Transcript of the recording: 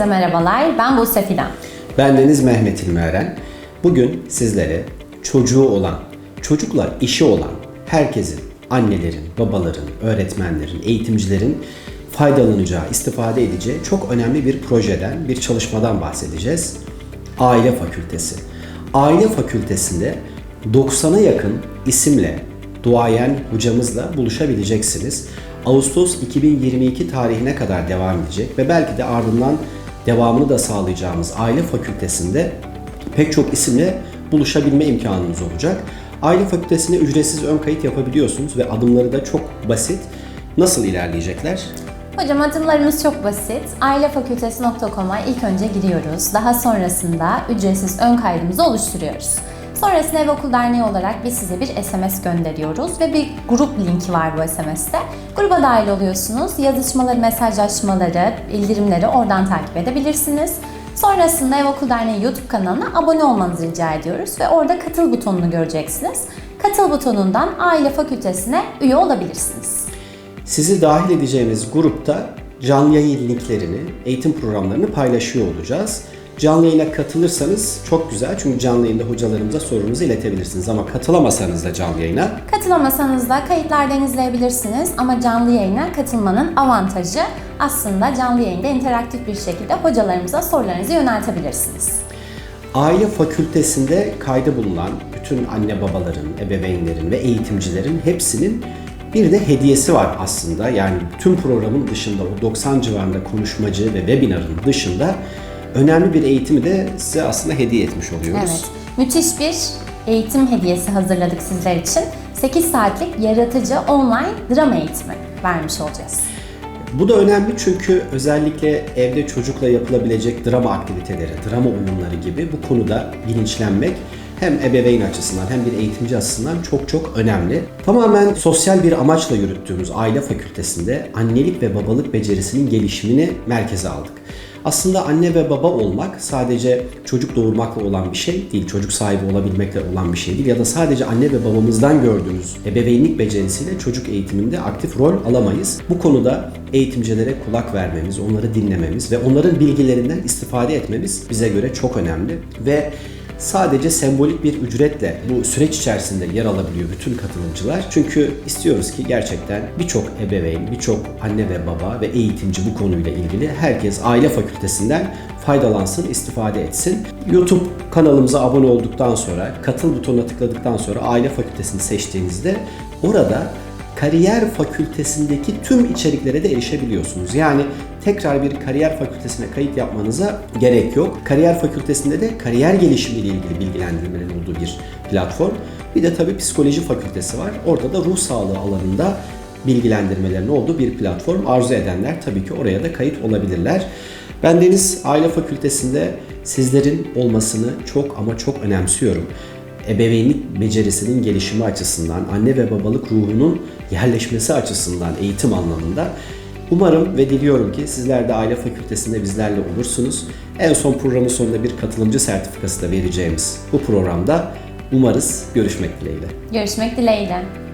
Herkese merhabalar, ben Buse Fidan. Ben Deniz Mehmet İlmi Eren. Bugün sizlere çocuğu olan, çocukla işi olan herkesin, annelerin, babaların, öğretmenlerin, eğitimcilerin faydalanacağı, istifade edeceği çok önemli bir projeden, bir çalışmadan bahsedeceğiz. Aile Fakültesi. Aile Fakültesinde 90'a yakın isimle duayen hocamızla buluşabileceksiniz. Ağustos 2022 tarihine kadar devam edecek ve belki de ardından devamını da sağlayacağımız aile fakültesinde pek çok isimle buluşabilme imkanınız olacak. Aile fakültesine ücretsiz ön kayıt yapabiliyorsunuz ve adımları da çok basit. Nasıl ilerleyecekler? Hocam adımlarımız çok basit. Ailefakültesi.com'a ilk önce giriyoruz. Daha sonrasında ücretsiz ön kaydımızı oluşturuyoruz. Sonrasında Ev Okul Derneği olarak biz size bir SMS gönderiyoruz ve bir grup linki var bu SMS'te. Gruba dahil oluyorsunuz. Yazışmaları, mesajlaşmaları, bildirimleri oradan takip edebilirsiniz. Sonrasında Ev Okul Derneği YouTube kanalına abone olmanızı rica ediyoruz ve orada katıl butonunu göreceksiniz. Katıl butonundan aile fakültesine üye olabilirsiniz. Sizi dahil edeceğimiz grupta canlı yayın linklerini, eğitim programlarını paylaşıyor olacağız. Canlı yayına katılırsanız çok güzel çünkü canlı yayında hocalarımıza sorunuzu iletebilirsiniz ama katılamasanız da canlı yayına Katılamasanız da kayıtlardan izleyebilirsiniz ama canlı yayına katılmanın avantajı aslında canlı yayında interaktif bir şekilde hocalarımıza sorularınızı yöneltebilirsiniz. Aile fakültesinde kaydı bulunan bütün anne babaların, ebeveynlerin ve eğitimcilerin hepsinin bir de hediyesi var aslında. Yani tüm programın dışında o 90 civarında konuşmacı ve webinarın dışında önemli bir eğitimi de size aslında hediye etmiş oluyoruz. Evet, müthiş bir eğitim hediyesi hazırladık sizler için. 8 saatlik yaratıcı online drama eğitimi vermiş olacağız. Bu da önemli çünkü özellikle evde çocukla yapılabilecek drama aktiviteleri, drama oyunları gibi bu konuda bilinçlenmek hem ebeveyn açısından hem bir eğitimci açısından çok çok önemli. Tamamen sosyal bir amaçla yürüttüğümüz aile fakültesinde annelik ve babalık becerisinin gelişimini merkeze aldık. Aslında anne ve baba olmak sadece çocuk doğurmakla olan bir şey değil, çocuk sahibi olabilmekle olan bir şey değil ya da sadece anne ve babamızdan gördüğümüz ebeveynlik becerisiyle çocuk eğitiminde aktif rol alamayız. Bu konuda eğitimcilere kulak vermemiz, onları dinlememiz ve onların bilgilerinden istifade etmemiz bize göre çok önemli ve sadece sembolik bir ücretle bu süreç içerisinde yer alabiliyor bütün katılımcılar. Çünkü istiyoruz ki gerçekten birçok ebeveyn, birçok anne ve baba ve eğitimci bu konuyla ilgili herkes aile fakültesinden faydalansın, istifade etsin. YouTube kanalımıza abone olduktan sonra, katıl butonuna tıkladıktan sonra aile fakültesini seçtiğinizde orada kariyer fakültesindeki tüm içeriklere de erişebiliyorsunuz. Yani tekrar bir kariyer fakültesine kayıt yapmanıza gerek yok. Kariyer fakültesinde de kariyer gelişimi ile ilgili bilgilendirmelerin olduğu bir platform. Bir de tabii psikoloji fakültesi var. Orada da ruh sağlığı alanında bilgilendirmelerin olduğu bir platform. Arzu edenler tabii ki oraya da kayıt olabilirler. Ben Deniz Aile Fakültesinde sizlerin olmasını çok ama çok önemsiyorum ebeveynlik becerisinin gelişimi açısından, anne ve babalık ruhunun yerleşmesi açısından eğitim anlamında Umarım ve diliyorum ki sizler de aile fakültesinde bizlerle olursunuz. En son programın sonunda bir katılımcı sertifikası da vereceğimiz bu programda umarız görüşmek dileğiyle. Görüşmek dileğiyle.